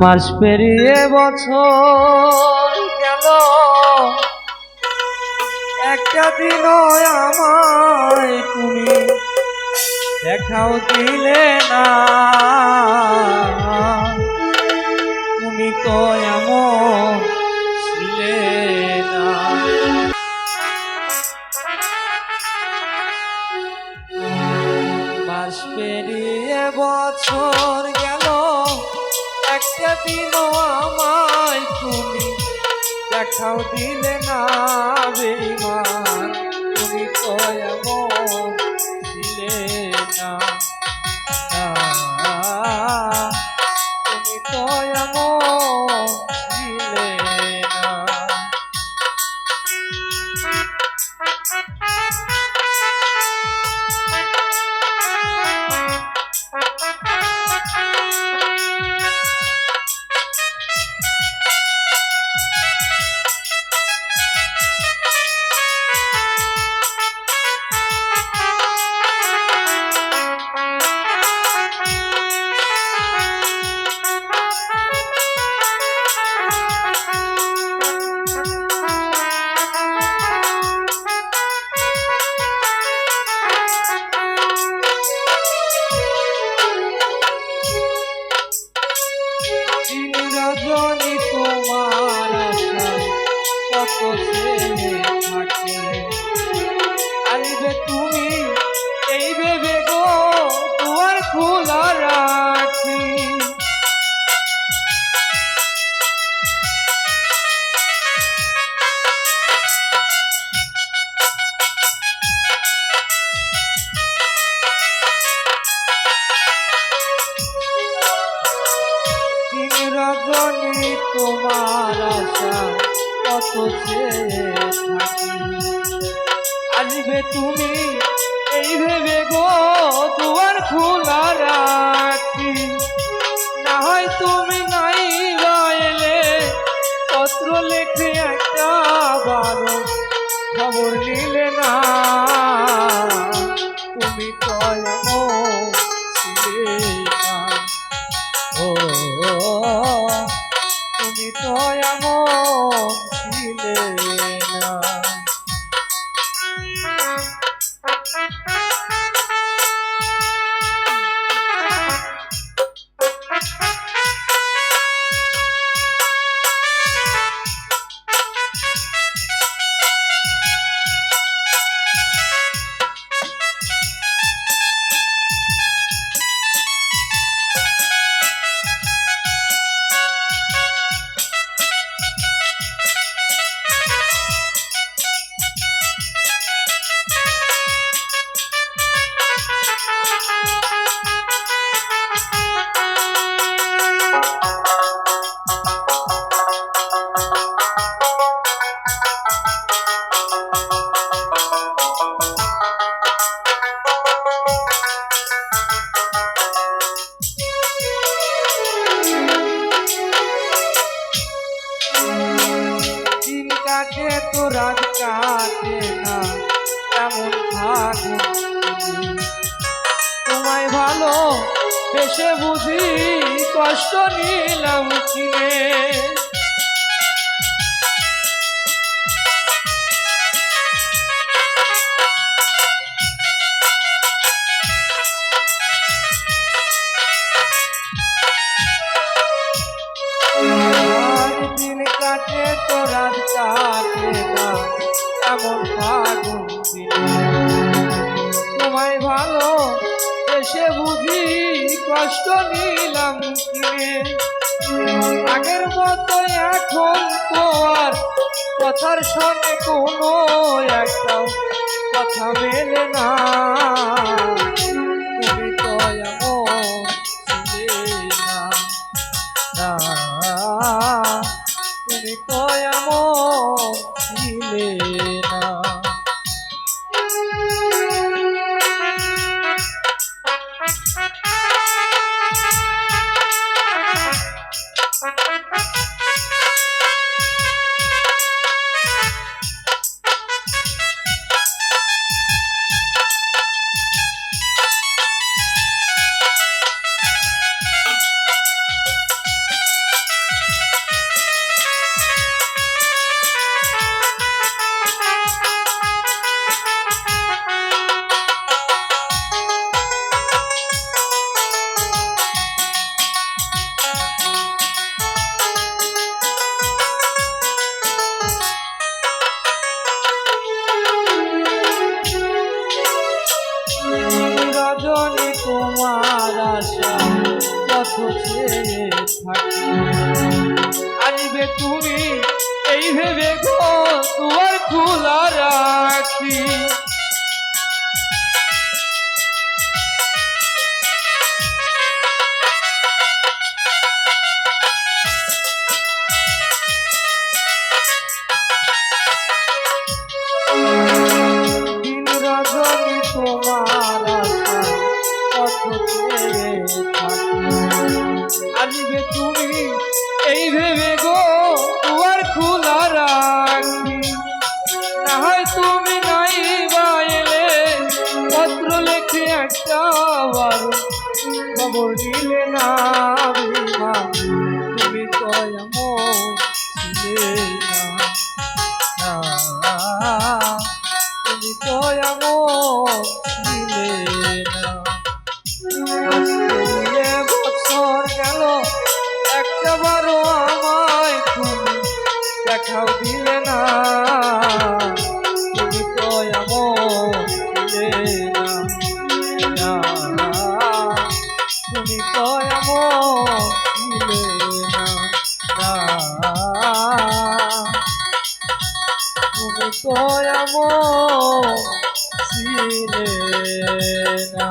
মাস পেরিয়ে বছর গেল। একটা দিনও আমায় তুমি দেখাও দিলে না। তুমি তো এমন ছিলে না। মাস পেরিয়ে বছর একটা দিনও আমায় তুমি দেখাও দিলে না বেইমান। তুমি তো এমন রজনী তোমার আশায় কত ছেলে তুমি এই ভেবে গো দুয়ার খোলা তোমার আশা কত আসবে তুমি এই ভেবে গো। কাটে না এমন ফাগুন তোমায় ভালো বেশে বুঝি কষ্ট নিলাম কিনে। তোমায় ভালো এসে বুঝি কষ্ট নিলাম আগের মতো এখন তো আর কথার সঙ্গে কোনো একটা কথা মেলে না। তোমার আশা কত চেয়ে থাকি আসবে তুমি এই ভেবে গো তোমার খোলা রাখি। না হয় তুমি নাই বাইলে পত্র লেখে একটা খবর দিলে না তুমি তো এমন তো এমন ছিলে না